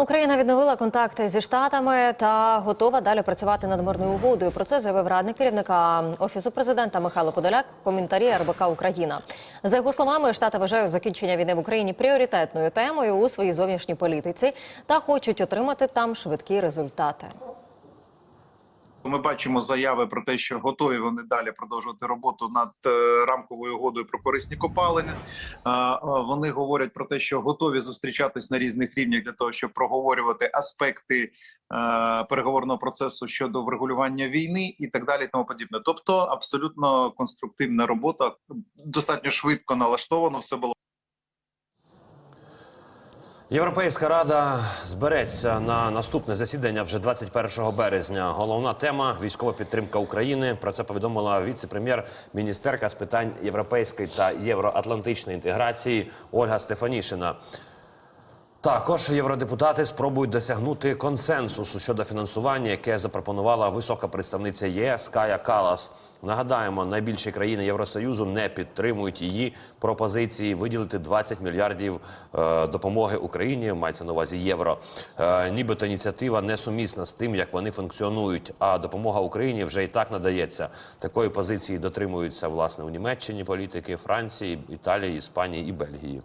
Україна відновила контакти зі штатами та готова далі працювати над мирною угодою. Про це заявив радник керівника офісу президента Михайло Подоляк в коментарі РБК Україна. За його словами, штати вважають закінчення війни в Україні пріоритетною темою у своїй зовнішній політиці та хочуть отримати там швидкі результати. Ми бачимо заяви про те, що готові вони далі продовжувати роботу над е, рамковою угодою про корисні копалини. Вони говорять про те, що готові зустрічатись на різних рівнях для того, щоб проговорювати аспекти е, переговорного процесу щодо врегулювання війни і так далі. Тому подібне. Тобто, абсолютно конструктивна робота, достатньо швидко налаштовано все було. Європейська рада збереться на наступне засідання вже 21 березня. Головна тема військова підтримка України. Про це повідомила віце-прем'єр-міністерка з питань європейської та євроатлантичної інтеграції Ольга Стефанішина. Також євродепутати спробують досягнути консенсусу щодо фінансування, яке запропонувала висока представниця ЄС Кая Калас. Нагадаємо, найбільші країни Євросоюзу не підтримують її пропозиції виділити 20 мільярдів е, допомоги Україні. Мається на увазі євро. Е, нібито ініціатива несумісна з тим, як вони функціонують. А допомога Україні вже і так надається. Такої позиції дотримуються власне у Німеччині політики, Франції, Італії, Іспанії і Бельгії.